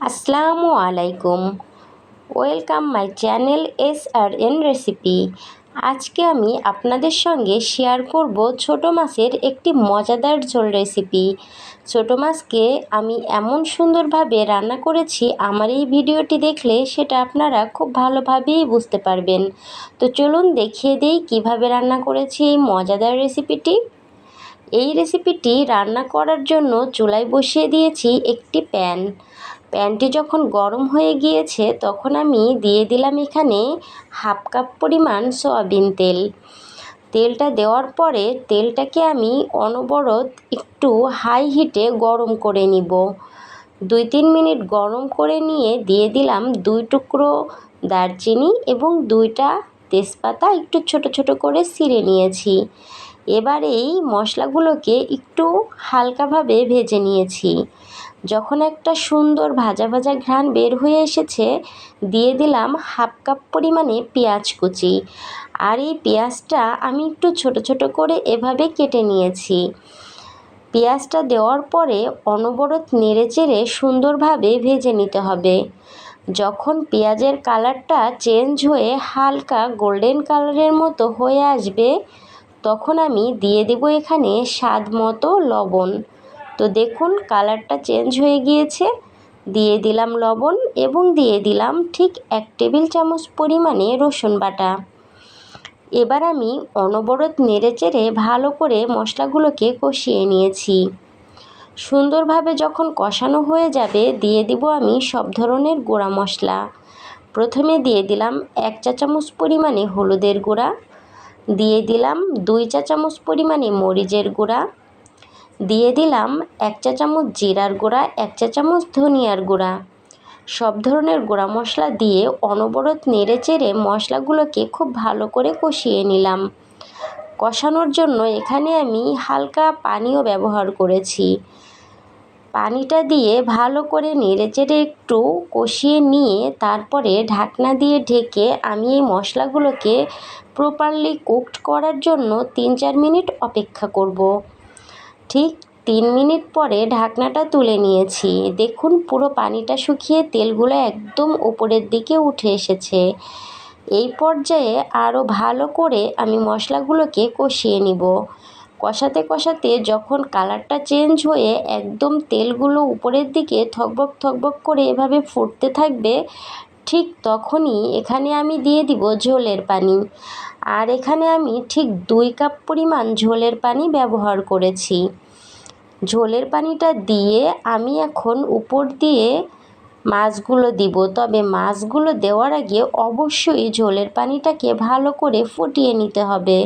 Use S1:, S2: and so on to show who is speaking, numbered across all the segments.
S1: আসসালামু আলাইকুম। Welcome my channel S R N recipe. আজকে আমি আপনাদের সঙ্গে শেয়ার করব ছোট মাছের একটি মজাদার ঝোল রেসিপি। ছোট মাছকে আমি এমন সুন্দরভাবে রান্না করেছি, আমার এই ভিডিওটি দেখলে সেটা আপনারা খুব ভালোভাবেই বুঝতে পারবেন। তো চলুন দেখিয়ে দিই কীভাবে রান্না করেছি এই মজাদার রেসিপিটি। এই রেসিপিটি রান্না করার জন্য চুলায় বসিয়ে দিয়েছি একটি প্যান। প্যানটি যখন গরম হয়ে গিয়েছে, তখন আমি দিয়ে দিলাম এখানে হাফ কাপ পরিমাণ সয়াবিন তেল। তেলটা দেওয়ার পরে তেলটাকে আমি অনবরত একটু হাই হিটে গরম করে নিব। দুই তিন মিনিট গরম করে নিয়ে দিয়ে দিলাম দুই টুকরো দারচিনি এবং দুইটা তেজপাতা একটু ছোট ছোট করে ছিঁড়ে নিয়েছি। এবার এই মশলাগুলোকে একটু হালকাভাবে ভেজে নিয়েছি। যখন একটা সুন্দর ভাজা ভাজা ঘ্রাণ বের হয়ে এসেছে, দিয়ে দিলাম হাফ কাপ পরিমাণে পেঁয়াজ কুচি। আর এই পেঁয়াজটা আমি একটু ছোট ছোট করে এভাবে কেটে নিয়েছি। পেঁয়াজটা দেওয়ার পরে অনবরত নেড়ে চেড়ে সুন্দরভাবে ভেজে নিতে হবে। যখন পেঁয়াজের কালারটা চেঞ্জ হয়ে হালকা গোল্ডেন কালারের মতো হয়ে আসবে তখন আমি দিয়ে দেব এখানে স্বাদ মতো লবণ। তো দেখুন, কালারটা চেঞ্জ হয়ে গিয়েছে। দিয়ে দিলাম লবণ এবং দিয়ে দিলাম ঠিক এক টেবিল চামচ পরিমাণে রসুন বাটা। এবার আমি অনবরত নেড়ে নেড়েচেড়ে ভালো করে মশলাগুলোকে কষিয়ে নিয়েছি। সুন্দরভাবে যখন কষানো হয়ে যাবে, দিয়ে দিব আমি সব ধরনের গুঁড়া মশলা। প্রথমে দিয়ে দিলাম এক চা চামচ পরিমাণে হলুদের গুঁড়া। দিয়ে দিলাম দুই চা চামচ পরিমাণে মরিচের গুঁড়া। দিয়ে দিলাম এক চা চামচ জিরার গুঁড়া, এক চা চামচ ধনিয়ার গুঁড়া। সব ধরনের গুঁড়া মশলা দিয়ে অনবরত নেড়ে চেড়ে মশলাগুলোকে খুব ভালো করে কষিয়ে নিলাম। কষানোর জন্য এখানে আমি হালকা পানিও ব্যবহার করেছি। পানিটা দিয়ে ভালো করে নেড়ে চেড়ে একটু কষিয়ে নিয়ে তারপরে ঢাকনা দিয়ে ঢেকে আমি এই মশলাগুলোকে প্রপারলি কুকড করার জন্য তিন চার মিনিট অপেক্ষা করব। ঠিক তিন মিনিট পরে ঢাকনাটা তুলে নিয়েছি। দেখুন পুরো পানিটা শুকিয়ে তেলগুলো একদম উপরের দিকে উঠে এসেছে। এই পর্যায়ে আরও ভালো করে আমি মশলাগুলোকে কষিয়ে নিব। কষাতে কষাতে যখন কালারটা চেঞ্জ হয়ে একদম তেলগুলো উপরের দিকে থকবক থকবক করে এভাবে ফুটতে থাকবে, ঠিক তখনই এখানে আমি দিয়ে দিব ঝোলের পানি। আর এখানে আমি ঠিক দুই কাপ পরিমাণ ঝোলের পানি ব্যবহার করেছি। ঝোলের পানিটা দিয়ে আমি এখন উপর দিয়ে মাছগুলো দিব। তবে মাছগুলো দেওয়ার আগে অবশ্যই ঝোলের পানিটাকে ভালো করে ফুটিয়ে নিতে হবে।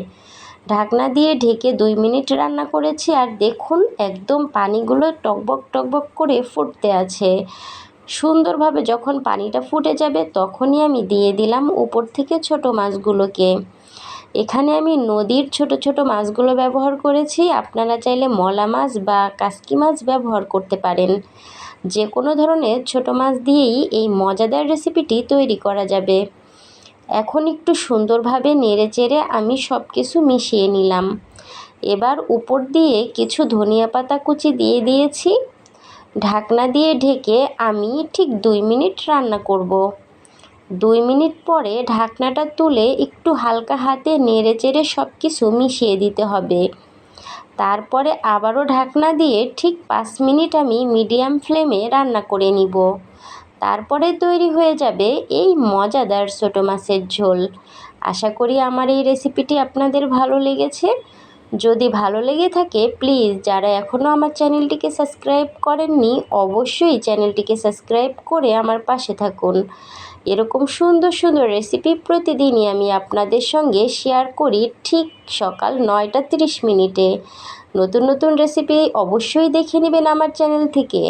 S1: ঢাকনা দিয়ে ঢেকে দুই মিনিট রান্না করেছি আর দেখুন একদম পানিগুলো টকবক টকবক করে ফুটতে আছে। সুন্দরভাবে যখন পানিটা ফুটে যাবে তখনই আমি দিয়ে দিলাম উপর থেকে ছোট মাছগুলোকে। এখানে আমি নদীর ছোট ছোট মাছগুলো ব্যবহার করেছি। আপনারা চাইলে মলা মাছ বা কাসকি মাছ ব্যবহার করতে পারেন। যে কোনো ধরনের ছোট মাছ দিয়েই এই মজাদার রেসিপিটি তৈরি করা যাবে। এখন একটু সুন্দরভাবে নেড়ে চেড়ে আমি সব কিছু মিশিয়ে নিলাম। এবার উপর দিয়ে কিছু ধনিয়া পাতা কুচি দিয়ে দিয়েছি। ঢাকনা দিয়ে ঢেকে আমি ঠিক দুই মিনিট রান্না করব। দুই মিনিট পরে ঢাকনাটা তুলে একটু হালকা হাতে নেড়ে চেড়ে সব কিছু মিশিয়ে দিতে হবে। তারপরে আবারও ঢাকনা দিয়ে ঠিক পাঁচ মিনিট আমি মিডিয়াম ফ্লেমে রান্না করে নিব। তারপরে তৈরি হয়ে যাবে এই মজাদার ছোটো মাছের ঝোল। আশা করি আমার এই রেসিপিটি আপনাদের ভালো লেগেছে। যদি ভালো লেগে থাকে, প্লিজ যারা এখনও আমার চ্যানেলটিকে সাবস্ক্রাইব করেননি, অবশ্যই চ্যানেলটিকে সাবস্ক্রাইব করে আমার পাশে থাকুন। এরকম সুন্দর সুন্দর রেসিপি প্রতিদিনই আমি আপনাদের সঙ্গে শেয়ার করি ঠিক সকাল নয়টা তিরিশ মিনিটে। নতুন নতুন রেসিপি অবশ্যই দেখে নেবেন আমার চ্যানেল থেকে।